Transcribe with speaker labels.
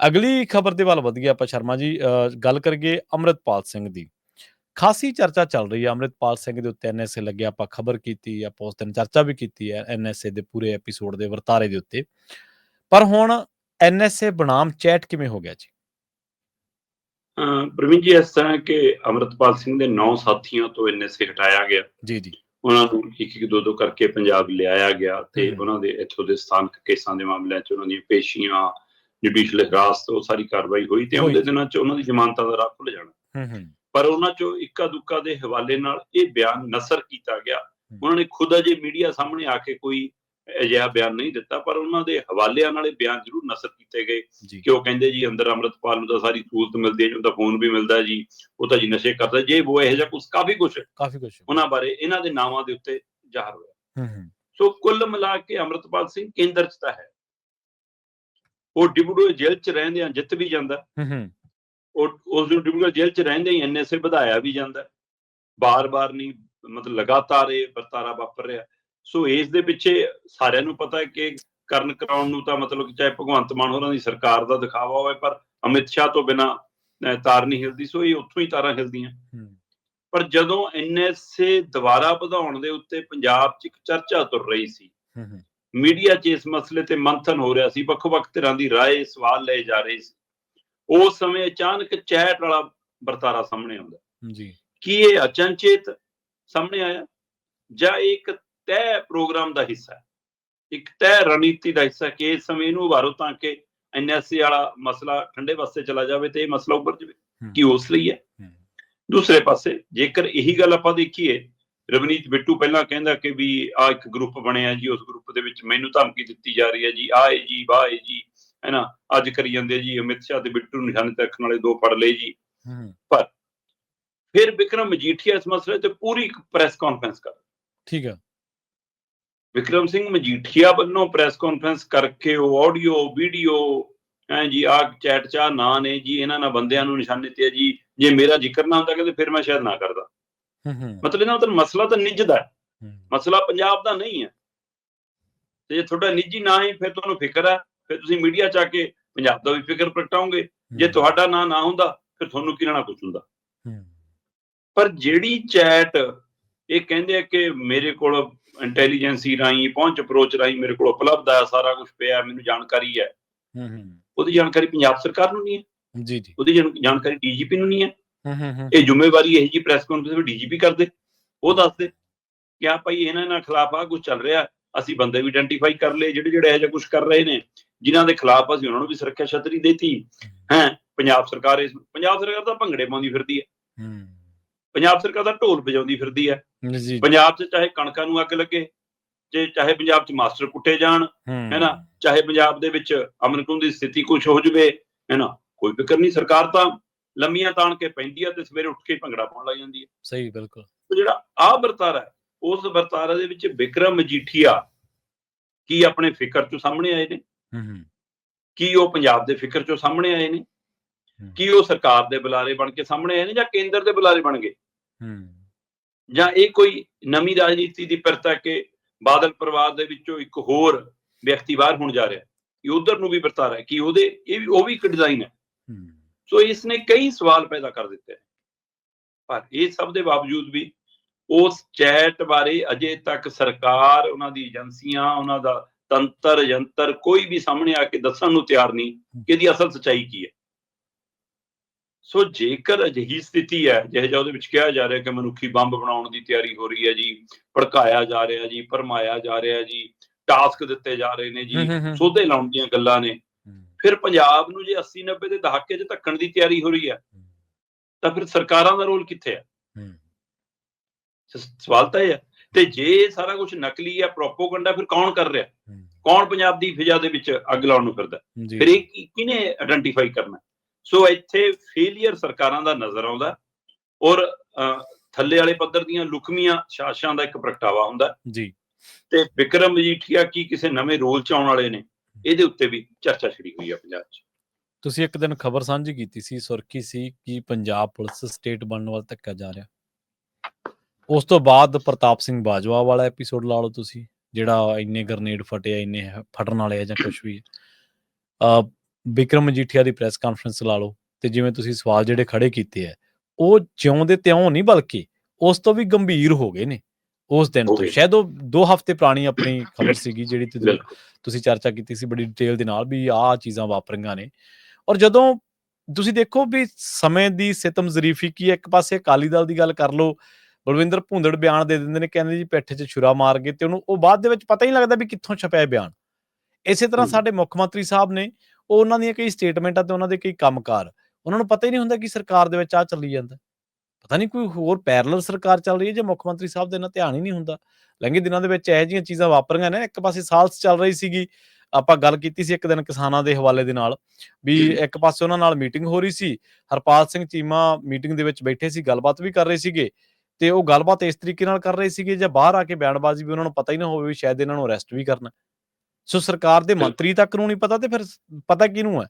Speaker 1: ਅਗਲੀ ਖਬਰ ਦੇ ਵੱਲ ਵਧੀਆ ਆਪਾਂ ਸ਼ਰਮਾ ਜੀ ਗੱਲ ਕਰੀਏ ਅੰਮ੍ਰਿਤਪਾਲ ਸਿੰਘ ਦੀ। ਖਾਸੀ ਚਰਚਾ ਚੱਲ ਰਹੀ ਹੈ ਅੰਮ੍ਰਿਤਪਾਲ ਸਿੰਘ ਦੇ ਉੱਤੇ ਐਨਐਸਏ ਲੱਗਿਆ ਆਪਾਂ ਖਬਰ ਕੀਤੀ ਆਪਾਂ ਉਸ ਦਿਨ ਚਰਚਾ ਵੀ ਕੀਤੀ ਹੈ ਐਨਐਸਏ ਦੇ ਪੂਰੇ ਐਪੀਸੋਡ ਦੇ ਵਰਤਾਰੇ ਦੇ ਉੱਤੇ। ਪਰ ਹੁਣ ਐਨਐਸਏ ਬਨਾਮ ਚੈਟ ਕਿਵੇਂ ਹੋ ਗਿਆ ਜੀ?
Speaker 2: ਪ੍ਰਵੀਨ ਜੀ ਇਸ ਤਰ੍ਹਾਂ ਕਿ ਅਮਰਤਪਾਲ ਸਿੰਘ ਦੇ ਨੌ ਸਾਥੀਆਂ ਤੋਂ ਐਨਐਸਏ ਹਟਾਇਆ ਗਿਆ।
Speaker 1: ਜੀ ਜੀ।
Speaker 2: ਉਹਨਾਂ ਨੂੰ ਇੱਕ ਇੱਕ ਦੋ ਦੋ ਕਰਕੇ ਪੰਜਾਬ ਲਿਆਇਆ ਗਿਆ ਤੇ। ਉਹਨਾਂ ਦੇ ਇੱਥੋਂ ਦੇ ਸਥਾਨਕ ਕੇਸਾਂ ਦੇ ਮਾਮਲਿਆਂ 'ਚ ਉਹਨਾਂ ਦੀਆਂ ਪੇਸ਼ੀਆਂ ਜੁਡੀਸ਼ੀਅਲ ਹਿਰਾਸਤ ਉਹ ਸਾਰੀ ਕਾਰਵਾਈ ਹੋਈ ਤੇ। ਉਹਦੇ ਦਿਨਾਂ 'ਚ ਉਹਨਾਂ ਦੀ ਜ਼ਮਾਨਤਾਂ ਦਾ ਰਾਹ ਖੁੱਲ ਜਾਣਾ। ਪਰ ਉਹਨਾਂ 'ਚੋਂ ਇੱਕਾ ਦੁੱਕਾ ਦੇ ਹਵਾਲੇ ਨਾਲ ਇਹ ਬਿਆਨ ਨਸਰ ਕੀਤਾ ਗਿਆ। ਉਹਨਾਂ ਨੇ ਖੁਦ ਅਜੇ ਮੀਡੀਆ ਸਾਹਮਣੇ ਆ ਕੇ ਕੋਈ ਅਜਿਹਾ ਬਿਆਨ ਨਹੀਂ ਦਿੱਤਾ ਪਰ ਉਹਨਾਂ ਦੇ ਹਵਾਲਿਆਂ ਨਾਲ ਇਹ ਬਿਆਨ ਜ਼ਰੂਰ ਨਸਰ ਕੀਤੇ ਗਏ ਕਿ ਉਹ ਕਹਿੰਦੇ ਜੀ ਅੰਦਰ ਅੰਮ੍ਰਿਤਪਾਲ ਨੂੰ ਤਾਂ ਸਾਰੀ ਸਹੂਲਤ ਮਿਲਦੀ ਹੈ ਜੀ ਉਹਦਾ ਫੋਨ ਵੀ ਮਿਲਦਾ ਜੀ ਉਹ ਤਾਂ ਜੀ ਨਸ਼ੇ ਕਰਦਾ ਜੇ ਉਹ ਇਹੋ ਜਿਹਾ ਕੁਝ ਕਾਫੀ ਕੁਝ
Speaker 1: ਕਾਫੀ ਕੁਝ
Speaker 2: ਉਹਨਾਂ ਬਾਰੇ ਇਹਨਾਂ ਦੇ ਨਾਵਾਂ ਦੇ ਉੱਤੇ ਜ਼ਾਹਰ ਹੋਇਆ।
Speaker 1: ਹੂੰ ਹੂੰ।
Speaker 2: ਸੋ ਕੁੱਲ ਮਿਲਾ ਕੇ ਅੰਮ੍ਰਿਤਪਾਲ ਸਿੰਘ ਕੇਂਦਰ 'ਚ ਤਾਂ ਹੈ। ਉਹ ਡਿਬੜੂ ਜੇਲ੍ਹ 'ਚ ਰਹਿੰਦੇ ਆ ਜਿੱਤ ਵੀ ਜਾਂਦਾ।
Speaker 1: ਹੂੰ ਹੂੰ।
Speaker 2: ਉਹ ਉਸ ਨੂੰ ਡਿਬੜੂ ਜੇਲ੍ਹ 'ਚ ਰਹਿੰਦੇ ਹੀ ਐਨਐਸਏ ਵਧਾਇਆ ਵੀ ਜਾਂਦਾ। ਬਾਰ-ਬਾਰ ਨਹੀਂ ਮਤਲਬ ਲਗਾਤਾਰ ਇਹ ਵਰਤਾਰਾ ਵਾਪਰ ਰਿਹਾ। ਸੋ ਇਸ ਦੇ ਪਿੱਛੇ ਸਾਰਿਆਂ ਨੂੰ ਪਤਾ ਹੈ ਕਿ ਕਰਨ ਕਰਾਉਣ ਨੂੰ ਤਾਂ ਮਤਲਬ ਚਾਹੇ ਭਗਵੰਤ ਮਾਨ ਹੋਰਾਂ ਦੀ ਸਰਕਾਰ ਦਾ ਦਿਖਾਵਾ ਹੋਵੇ ਪਰ ਅਮਿਤ ਸ਼ਾਹ ਤੋਂ ਬਿਨਾ ਤਾਰ ਨਹੀਂ ਹਿਲਦੀ। ਸੋ ਇਹ ਉੱਥੋਂ ਹੀ ਤਾਰਾਂ ਹਿਲਦੀਆਂ। ਪਰ ਜਦੋਂ ਐਨਐਸਏ ਦੁਬਾਰਾ ਵਧਾਉਣ ਦੇ ਉੱਤੇ ਪੰਜਾਬ 'ਚ ਇੱਕ ਚਰਚਾ ਤੁਰ ਰਹੀ ਸੀ
Speaker 1: ਹੂੰ ਹੂੰ।
Speaker 2: ਮੀਡੀਆ 'ਚ ਇਸ ਮਸਲੇ ਤੇ ਮੰਥਨ ਹੋ ਰਿਹਾ ਸੀ ਵੱਖ-ਵੱਖ ਤਰ੍ਹਾਂ ਦੀ رائے ਸਵਾਲ ਲਏ ਜਾ ਰਹੇ ਸੀ ਉਸ ਸਮੇਂ ਅਚਾਨਕ ਚੈਟ ਵਾਲਾ ਵਰਤਾਰਾ ਸਾਹਮਣੇ ਆਉਂਦਾ
Speaker 1: ਜੀ
Speaker 2: ਕੀ ਇਹ ਅਚਨਚੇਤ ਸਾਹਮਣੇ ਆਇਆ ਜਾਂ ਇਹ ਇੱਕ ਤੈਅ ਪ੍ਰੋਗਰਾਮ ਦਾ ਹਿੱਸਾ ਹੈ ਇੱਕ ਤੈਅ ਰਣਨੀਤੀ ਦਾ ਹਿੱਸਾ ਕਿ ਇਸ ਸਮੇਂ ਨੂੰ ਉਭਾਰੋ ਤਾਂ ਕਿ ਐਨਐਸਏ ਵਾਲਾ ਮਸਲਾ ਠੰਡੇ ਵਾਸਤੇ ਚਲਾ ਜਾਵੇ ਤੇ ਇਹ ਮਸਲਾ ਉੱਪਰ ਜਾਵੇ
Speaker 1: ਹੂੰ,
Speaker 2: ਕੀ ਉਸ ਲਈ ਹੈ
Speaker 1: ਹੂੰ,
Speaker 2: ਦੂਸਰੇ ਪਾਸੇ ਜੇਕਰ ਇਹੀ ਗੱਲ ਆਪਾਂ ਦੇਖੀਏ ਰਵਨੀਤ ਬਿੱਟੂ ਪਹਿਲਾਂ ਕਹਿੰਦਾ ਕਿ ਵੀ ਆ ਇੱਕ ਗਰੁੱਪ ਬਣਿਆ ਜੀ ਉਸ ਗਰੁੱਪ ਦੇ ਵਿੱਚ ਮੈਨੂੰ ਧਮਕੀ ਦਿੱਤੀ ਜਾ ਰਹੀ ਹੈ ਜੀ ਆਏ ਜੀ ਬਾਏ ਜੀ ਹੈਨਾ? ਅੱਜ ਕਰੀ ਜਾਂਦੇ ਜੀ ਅਮਿਤ ਸ਼ਾਹ ਤੇ ਬਿੱਟੂ ਨੂੰ ਨਿਸ਼ਾਨੇ ਤੇ ਰੱਖਣ ਵਾਲੇ ਦੋ ਪੜ ਲਏ ਜੀ।
Speaker 1: ਹੂੰ।
Speaker 2: ਫਿਰ ਵਿਕਰਮ ਮਜੀਠੀਆ ਇਸ ਮਸਲੇ ਤੇ ਪੂਰੀ ਇੱਕ ਪ੍ਰੈਸ ਕਾਨਫਰੰਸ ਕਰ
Speaker 1: ਠੀਕ ਹੈ।
Speaker 2: ਵਿਕਰਮ ਸਿੰਘ ਮਜੀਠੀਆ ਵੱਲੋਂ ਪ੍ਰੈਸ ਕਾਨਫਰੰਸ ਕਰਕੇ ਉਹ ਆਡੀਓ ਵੀਡੀਓ ਐ ਜੀ ਆ ਚੈਟ ਚਾ ਨਾਂ ਨੇ ਜੀ ਇਹਨਾਂ ਨਾਲ ਬੰਦਿਆਂ ਨੂੰ ਨਿਸ਼ਾਨੇ ਤੇ ਹੈ ਜੀ। ਜੇ ਮੇਰਾ ਜ਼ਿਕਰ ਨਾ ਹੁੰਦਾ ਕਹਿੰਦੇ ਫਿਰ ਮੈਂ ਸ਼ਾਇਦ ਨਾ ਕਰਦਾ।
Speaker 1: ਹੂੰ ਹੂੰ
Speaker 2: ਮਤਲਬ ਇਹਨਾਂ ਦਾ ਮਸਲਾ ਤਾਂ ਨਿੱਜ ਦਾ ਮਸਲਾ ਪੰਜਾਬ ਦਾ ਨਹੀਂ ਹੈ। ਤੇ ਜੇ ਤੁਹਾਡਾ ਨਿੱਜੀ ਨਾ ਹੀ ਫਿਰ ਤੁਹਾਨੂੰ ਫਿਕਰ ਹੈ ਫਿਰ ਤੁਸੀਂ ਮੀਡੀਆ ਚ ਆ ਕੇ ਪੰਜਾਬ ਦਾ ਵੀ ਫਿਕਰ ਪ੍ਰਗਟਾਓਗੇ। ਜੇ ਤੁਹਾਡਾ ਨਾਂ ਨਾ ਹੁੰਦਾ ਫਿਰ ਤੁਹਾਨੂੰ ਕੀ ਲੈਣਾ ਕੁਝ ਹੁੰਦਾ? ਪਰ ਜਿਹੜੀ ਚੈਟ ਇਹ ਕਹਿੰਦੇ ਆ ਕਿ ਮੇਰੇ ਕੋਲ ਇੰਟੈਲੀਜੈਂਸੀ ਰਾਹੀਂ ਪਹੁੰਚ ਅਪਰੋਚ ਰਾਹੀਂ ਮੇਰੇ ਕੋਲ ਉਪਲਬਧ ਹੈ ਸਾਰਾ ਕੁਝ ਪਿਆ ਮੈਨੂੰ ਜਾਣਕਾਰੀ ਹੈ।
Speaker 1: ਹੂੰ ਹੂੰ।
Speaker 2: ਉਹਦੀ ਜਾਣਕਾਰੀ ਪੰਜਾਬ ਸਰਕਾਰ ਨੂੰ ਨਹੀਂ ਹੈ।
Speaker 1: ਜੀ ਜੀ।
Speaker 2: ਉਹਦੀ ਜਾਣ- ਜਾਣਕਾਰੀ ਡੀਜੀਪੀ ਨੂੰ ਨਹੀਂ ਹੈ।
Speaker 1: ਹੂੰ ਹੂੰ ਹੂੰ।
Speaker 2: ਇਹ ਜ਼ਿੰਮੇਵਾਰੀ ਇਹ ਜੀ ਪ੍ਰੈਸ ਕਾਨਫਰੰਸ ਵਿੱਚ ਡੀਜੀਪੀ ਕਰਦੇ ਉਹ ਦੱਸਦੇ ਕਿ ਆ ਭਾਈ ਇਹਨਾਂ ਨਾਲ ਖਿਲਾਫ ਆ ਕੁਝ ਚੱਲ ਰਿਹਾ ਅਸੀਂ ਬੰਦੇ ਵੀ ਆਇਡੈਂਟੀਫਾਈ ਕਰ ਲਏ ਜਿਹੜੇ ਜਿਹੜੇ ਇਹੋ ਜਿਹਾ ਕੁਝ ਕਰ ਰਹੇ ਨੇ ਜਿਨ੍ਹਾਂ ਦੇ ਖਿਲਾਫ ਅਸੀਂ ਉਹਨਾਂ ਨੂੰ ਵੀ ਸੁਰੱਖਿਆ ਛਤਰੀ ਦੇਤੀ। ਹੈ ਪੰਜਾਬ ਸਰਕਾਰ ਇਸ ਪੰਜਾਬ ਸਰਕਾਰ ਤਾਂ ਭੰਗੜੇ ਪਾਉਂਦੀ ਫਿਰਦੀ ਹੈ।
Speaker 1: ਹੂੰ।
Speaker 2: ਪੰਜਾਬ ਸਰਕਾਰ ਤਾਂ ਢੋਲ ਵਜਾਉਂਦੀ ਫਿਰਦੀ ਹੈ।
Speaker 1: ਜੀ।
Speaker 2: ਪੰਜਾਬ 'ਚ ਚਾਹੇ ਕਣਕਾਂ ਨੂੰ ਅੱਗ ਲੱਗੇ ਜੇ ਚਾਹੇ ਪੰਜਾਬ 'ਚ ਮਾਸਟਰ ਕੁੱਟੇ ਜਾਣ
Speaker 1: ਹੂੰ।
Speaker 2: ਹੈ ਨਾ ਚਾਹੇ ਪੰਜਾਬ ਦੇ ਵਿੱਚ ਅਮਨ ਕਾਨੂੰਨ ਦੀ ਸਥਿਤੀ ਕੁਝ ਹੋ ਜਵੇ ਹੈ ਨਾ ਕੋਈ ਫਿਕਰ ਨਹੀਂ ਸਰਕਾਰ ਤਾਂ। ਲੰਮੀਆਂ ਤਾਣ ਕੇ ਪੈਂਦੀ ਹੈ ਤੇ ਸਵੇਰੇ ਉੱਠ ਕੇ ਭੰਗੜਾ ਪਾਉਣ ਲੱਗ ਜਾਂਦੀ ਹੈ
Speaker 1: ਸਹੀ ਬਿਲਕੁਲ।
Speaker 2: ਤੇ ਜਿਹੜਾ ਆ ਵਰਤਾਰਾ ਹੈ ਉਸ ਵਰਤਾਰੇ ਦੇ ਵਿੱਚ ਵਿਕਰਮ ਮਜੀਠੀਆ ਕੀ ਆਪਣੇ ਫਿਕਰ ਚੋਂ ਸਾਹਮਣੇ ਆਏ ਨੇ?
Speaker 1: ਹੂੰ
Speaker 2: ਕੀ ਉਹ ਪੰਜਾਬ ਦੇ ਫਿਕਰ ਚੋਂ ਸਾਹਮਣੇ ਆਏ ਨੇ। ਕੀ ਉਹ ਸਰਕਾਰ ਦੇ ਬੁਲਾਰੇ ਬਣ ਕੇ ਸਾਹਮਣੇ ਆਏ ਨੇ ਜਾਂ ਕੇਂਦਰ ਦੇ ਬੁਲਾਰੇ ਬਣ ਗਏ?
Speaker 1: ਹੂੰ।
Speaker 2: ਜਾਂ ਇਹ ਕੋਈ ਨਵੀਂ ਰਾਜਨੀਤੀ ਦੀ ਪਰਤਾ ਕਿ ਬਾਦਲ ਪਰਿਵਾਰ ਦੇ ਵਿੱਚੋਂ ਇੱਕ ਹੋਰ ਵਿਅਕਤੀ ਬਾਹਰ ਹੋਣ ਜਾ ਰਿਹਾ ਕਿ ਉਧਰ ਨੂੰ ਵੀ ਵਰਤਾਰਾ ਹੈ? ਕਿ ਉਹਦੇ ਇਹ ਵੀ ਉਹ ਵੀ ਇੱਕ ਡਿਜ਼ਾਈਨ ਹੈ।
Speaker 1: ਹੂੰ।
Speaker 2: ਸੋ ਇਸ ਨੇ ਕਈ ਸਵਾਲ ਪੈਦਾ ਕਰ ਦਿੱਤੇ। ਪਰ ਇਹ ਸਭ ਦੇ ਬਾਵਜੂਦ ਵੀ ਉਸ ਚੈਟ ਬਾਰੇ ਅਜੇ ਤੱਕ ਸਰਕਾਰ ਉਹਨਾਂ ਦੀ ਏਜੰਸੀਆਂ ਉਹਨਾਂ ਦਾ ਤੰਤਰ ਯੰਤਰ ਕੋਈ ਵੀ ਸਾਹਮਣੇ ਆ ਕੇ ਦੱਸਣ ਨੂੰ ਤਿਆਰ ਨਹੀਂ ਕਿ ਇਹਦੀ ਅਸਲ ਸਚਾਈ ਕੀ ਹੈ ਸੋ ਜੇਕਰ ਅਜਿਹੀ ਸਥਿਤੀ ਹੈ ਜਿਹੇ ਜਿਹਾ ਉਹਦੇ ਵਿੱਚ ਕਿਹਾ ਜਾ ਰਿਹਾ ਕਿ ਮਨੁੱਖੀ ਬੰਬ ਬਣਾਉਣ ਦੀ ਤਿਆਰੀ ਹੋ ਰਹੀ ਹੈ ਜੀ ਭੜਕਾਇਆ ਜਾ ਰਿਹਾ ਜੀ ਭਰਮਾਇਆ ਜਾ ਰਿਹਾ ਜੀ ਟਾਸਕ ਦਿੱਤੇ ਜਾ ਰਹੇ ਨੇ ਜੀ। ਸੋਧੇ ਲਾਉਣ ਦੀਆਂ ਗੱਲਾਂ ਨੇ ਫਿਰ ਪੰਜਾਬ ਨੂੰ ਜੇ 80 90 ਦੇ ਦਹਾਕੇ 'ਚ ਧੱਕਣ ਦੀ ਤਿਆਰੀ ਹੋ ਰਹੀ ਹੈ ਤਾਂ ਫਿਰ ਸਰਕਾਰਾਂ ਦਾ ਰੋਲ ਕਿੱਥੇ ਹੈ। ਸਵਾਲ ਤਾਂ ਇਹ ਹੈ ਤੇ ਜੇ ਸਾਰਾ ਕੁਝ ਨਕਲੀ ਹੈ ਪ੍ਰੋਪੋਗੰਡਾ ਫਿਰ ਕੌਣ ਕਰ ਰਿਹਾ? ਕੌਣ ਪੰਜਾਬ ਦੀ ਫਿਜ਼ਾ ਦੇ ਵਿੱਚ ਅੱਗ ਲਾਉਣ ਨੂੰ ਫਿਰਦਾ? ਫਿਰ ਇਹ ਕਿਹਨੇ ਆਇਡੈਂਟੀਫਾਈ ਕਰਨਾ? ਸੋ ਇੱਥੇ ਫੇਲਿਅਰ ਸਰਕਾਰਾਂ ਦਾ ਨਜ਼ਰ ਆਉਂਦਾ ਔਰ ਥੱਲੇ ਵਾਲੇ ਪੱਧਰ ਦੀਆਂ ਲੁਕਮੀਆਂ ਸ਼ਾਸਾਂ ਦਾ ਇੱਕ ਪ੍ਰਗਟਾਵਾ ਹੁੰਦਾ।
Speaker 1: ਜੀ।
Speaker 2: ਤੇ ਵਿਕਰਮ ਮਜੀਠੀਆ ਕੀ ਕਿਸੇ ਨਵੇਂ ਰੋਲ ਚ ਆਉਣ ਵਾਲੇ ਨੇ? ਇਹਦੇ ਉੱਤੇ ਵੀ ਚਰਚਾ ਛਿੜੀ ਹੋਈ ਹੈ ਪੰਜਾਬ 'ਚ।
Speaker 1: ਤੁਸੀਂ ਇੱਕ ਦਿਨ ਖਬਰ ਸਾਂਝੀ ਕੀਤੀ ਸੀ, ਸੁਰਖੀ ਸੀ ਕਿ ਪੰਜਾਬ ਪੁਲਿਸ ਸਟੇਟ ਬਣਨ ਵੱਲ ਧੱਕਾ ਜਾ ਰਿਹਾ। ਉਸ ਤੋਂ ਬਾਅਦ ਪ੍ਰਤਾਪ ਸਿੰਘ ਬਾਜਵਾ ਵਾਲਾ ਐਪੀਸੋਡ ਲਾ ਲਓ ਤੁਸੀਂ, ਜਿਹੜਾ ਇੰਨੇ ਗਰਨੇਡ ਫਟਿਆ ਇੰਨੇ ਫਟਣ ਵਾਲੇ ਆ ਜਾਂ ਕੁਝ ਵੀ ਅ ਵਿਕਰਮ ਮਜੀਠੀਆ ਦੀ ਪ੍ਰੈਸ ਕਾਨਫਰੰਸ ਲਾ ਲਓ ਤੇ ਜਿਵੇਂ ਤੁਸੀਂ ਸਵਾਲ ਜਿਹੜੇ ਖੜੇ ਕੀਤੇ ਆ, ਉਹ ਜਿਉਂ ਦੇ ਤਿਉਂ ਨਹੀਂ ਬਲਕਿ ਉਸ ਤੋਂ ਵੀ ਗੰਭੀਰ ਹੋ ਗਏ ਨੇ। ਉਸ ਦਿਨ ਤੋਂ। ਸ਼ਾਇਦ ਉਹ 2 ਹਫ਼ਤੇ ਪੁਰਾਣੀ ਆਪਣੀ ਖਬਰ ਸੀਗੀ ਜਿਹੜੀ ਤੁਸੀਂ ਚਰਚਾ ਕੀਤੀ ਸੀ ਬੜੀ ਡਿਟੇਲ ਦੇ ਨਾਲ ਵੀ ਆਹ ਚੀਜ਼ਾਂ ਵਾਪਰੀਆਂ ਨੇ। ਔਰ ਜਦੋਂ ਤੁਸੀਂ ਦੇਖੋ ਵੀ ਸਮੇਂ ਦੀ ਸਿਤਮ ਜ਼ਰੀਫੀ ਕੀ ਹੈ ਇੱਕ ਪਾਸੇ ਅਕਾਲੀ ਦਲ ਦੀ ਗੱਲ ਕਰ ਲਓ ਬਲਵਿੰਦਰ ਭੁੰਦੜ ਬਿਆਨ ਦੇ ਦਿੰਦੇ ਨੇ ਕਹਿੰਦੇ ਜੀ ਪਿੱਠ 'ਚ ਛੁਰਾ ਮਾਰ ਗਏ ਤੇ ਉਹਨੂੰ ਉਹ ਬਾਅਦ ਦੇ ਵਿੱਚ ਪਤਾ ਹੀ ਨਹੀਂ ਲੱਗਦਾ ਵੀ ਕਿੱਥੋਂ ਛਪਿਆ ਬਿਆਨ। ਇਸੇ ਤਰ੍ਹਾਂ। ਸਾਡੇ ਮੁੱਖ ਮੰਤਰੀ ਸਾਹਿਬ ਨੇ ਉਹ ਉਹਨਾਂ ਦੀਆਂ ਕਈ ਸਟੇਟਮੈਂਟਾਂ ਤੇ ਉਹਨਾਂ ਦੇ ਕਈ ਕੰਮਕਾਰ। ਉਹਨਾਂ ਨੂੰ ਪਤਾ ਹੀ ਨਹੀਂ ਹੁੰਦਾ ਕਿ ਸਰਕਾਰ ਦੇ ਵਿੱਚ ਆ ਚੱਲੀ ਜਾਂਦਾ। ਪਤਾ ਨਹੀਂ ਕੋਈ ਹੋਰ ਪੈਰਲਲ ਸਰਕਾਰ ਚੱਲ ਰਹੀ ਹੈ ਜਾਂ ਮੁੱਖ ਮੰਤਰੀ ਸਾਹਿਬ ਦੇ ਨਾਲ ਧਿਆਨ ਹੀ ਨਹੀਂ ਹੁੰਦਾ ਲੰਘੇ ਦਿਨਾਂ ਦੇ ਵਿੱਚ ਇਹੋ ਜਿਹੀਆਂ ਚੀਜ਼ਾਂ ਵਾਪਰੀਆਂ ਨੇ ਇੱਕ ਪਾਸੇ ਸਾਲਸ ਚੱਲ ਰਹੀ ਸੀਗੀ ਆਪਾਂ ਗੱਲ ਕੀਤੀ ਸੀ ਇੱਕ ਦਿਨ ਕਿਸਾਨਾਂ ਦੇ ਹਵਾਲੇ ਦੇ ਨਾਲ ਵੀ। ਇੱਕ ਪਾਸੇ ਉਹਨਾਂ ਨਾਲ ਮੀਟਿੰਗ ਹੋ ਰਹੀ ਸੀ ਹਰਪਾਲ ਸਿੰਘ ਚੀਮਾ ਮੀਟਿੰਗ ਦੇ ਵਿੱਚ ਬੈਠੇ ਸੀ ਗੱਲਬਾਤ ਵੀ ਕਰ ਰਹੇ ਸੀਗੇ ਤੇ ਉਹ ਗੱਲਬਾਤ ਇਸ ਤਰੀਕੇ ਨਾਲ ਕਰ ਰਹੇ ਸੀਗੇ ਜਾਂ ਬਾਹਰ ਆ ਕੇ ਬਿਆਨਬਾਜ਼ੀ ਵੀ ਉਹਨਾਂ ਨੂੰ ਪਤਾ ਹੀ ਨਾ ਹੋਵੇ ਵੀ ਸ਼ਾਇਦ ਇਹਨਾਂ ਨੂੰ ਅਰੈਸਟ ਵੀ ਕਰਨਾ ਸੋ ਸਰਕਾਰ ਦੇ। ਮੰਤਰੀ ਤੱਕ ਨੂੰ ਨਹੀਂ ਪਤਾ ਤੇ ਫਿਰ ਪਤਾ ਕਿਹਨੂੰ ਹੈ